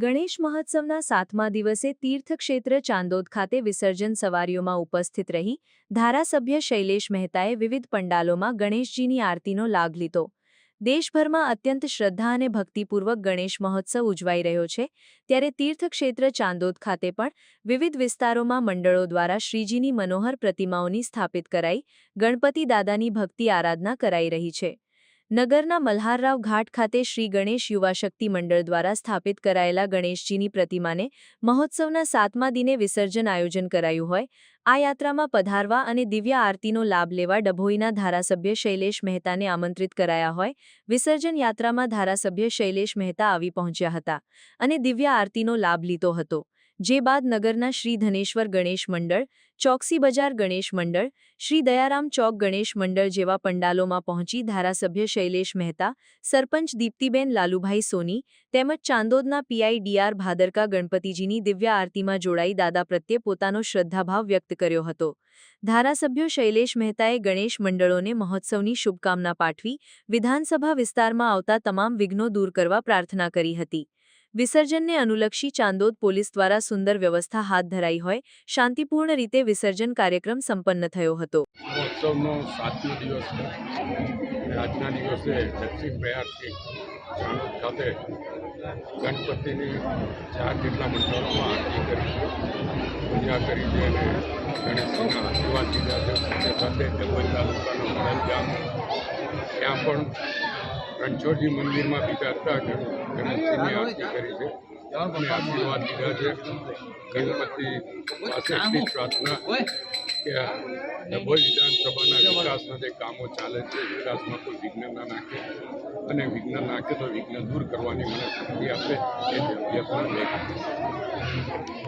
ગણેશ મહોત્સવના સાતમા દિવસે તીર્થક્ષેત્ર ચાંદોદ ખાતે વિસર્જન સવારીઓમાં ઉપસ્થિત રહી ધારાસભ્ય શૈલેષ મહેતાએ વિવિધ પંડાલોમાં ગણેશજીની આરતીનો લાભ લીધો. દેશભરમાં અત્યંત શ્રદ્ધા અને ભક્તિપૂર્વક ગણેશ મહોત્સવ ઉજવાઈ રહ્યો છે, ત્યારે તીર્થક્ષેત્ર ચાંદોદ ખાતે પણ વિવિધ વિસ્તારોમાં મંડળો દ્વારા શ્રીજીની મનોહર પ્રતિમાઓની સ્થાપિત કરાઈ ગણપતિ દાદાની ભક્તિ આરાધના કરાઈ રહી છે. નગરના મલ્હારરાવ ઘાટ ખાતે શ્રી ગણેશ યુવા શક્તિ મંડળ દ્વારા સ્થાપિત કરાયેલા ગણેશજીની પ્રતિમાને મહોત્સવના સાતમા દિને વિસર્જન આયોજન કરાયું હોય, આ યાત્રામાં પધારવા અને દિવ્ય આરતીનો લાભ લેવા ડભોઈના ધારાસભ્ય શૈલેષ મહેતાને આમંત્રિત કરાયા હોય, વિસર્જન યાત્રામાં ધારાસભ્ય શૈલેષ મહેતા આવી પહોંચ્યા હતા અને દિવ્ય આરતીનો લાભ લીધો હતો. જે બાદ નગરના શ્રી ધનેશ્વર ગણેશ મંડળ, ચોકસી બજાર ગણેશ મંડળ, શ્રી દયારામ ચોક ગણેશ મંડળ જેવા પંડાલોમાં પહોંચી ધારાસભ્ય શૈલેષ મહેતા, સરપંચ દીપ્તિબેન લાલુભાઈ સોની તેમજ ચાંદોદના પીઆઈ ડીઆર ભાદરકા ગણપતિજીની દિવ્ય આરતીમાં જોડાઈ દાદા પ્રત્યે પોતાનો શ્રદ્ધાભાવ વ્યક્ત કર્યો હતો. ધારાસભ્યો શૈલેષ મહેતાએ ગણેશ મંડળોને મહોત્સવની શુભકામના પાઠવી વિધાનસભા વિસ્તારમાં આવતા તમામ વિઘ્નો દૂર કરવા પ્રાર્થના કરી હતી. વિસર્જનને અનુલક્ષી ચાંદોદ પોલીસ દ્વારા સુંદર વ્યવસ્થા હાથ ધરાઈ હોય, શાંતિપૂર્ણ રીતે વિસર્જન કાર્યક્રમ સંપન્ન થયો હતો. મહોત્સવનો સાતમો દિવસ આજના દિવસે દક્ષિણ બિહારથી ચાંદોદ ખાતે ગણપતિની ચાર જેટલા મંડળોમાં આરતી કરી પૂજા કરી છે અને ગણેશજીના આશીર્વાદ લીધા છે. સાથે સાથે તાલુકાનો વડલ ગામ ત્યાં પણ રણછોડજી મંદિરમાં બિચારતા ગણેશજીની આરતી કરી છે. અને આશીર્વાદ લીધા છે. ગણપતિ પાસેથી પ્રાર્થના કે ડભોઈ વિધાનસભાના વિકાસના જે કામો ચાલે છે, વિકાસમાં કોઈ વિઘ્ન ના નાખે. અને વિઘ્ન નાખે તો વિઘ્ન દૂર કરવાની મને શક્તિ આપે. એ અભ્યર્થના લેખી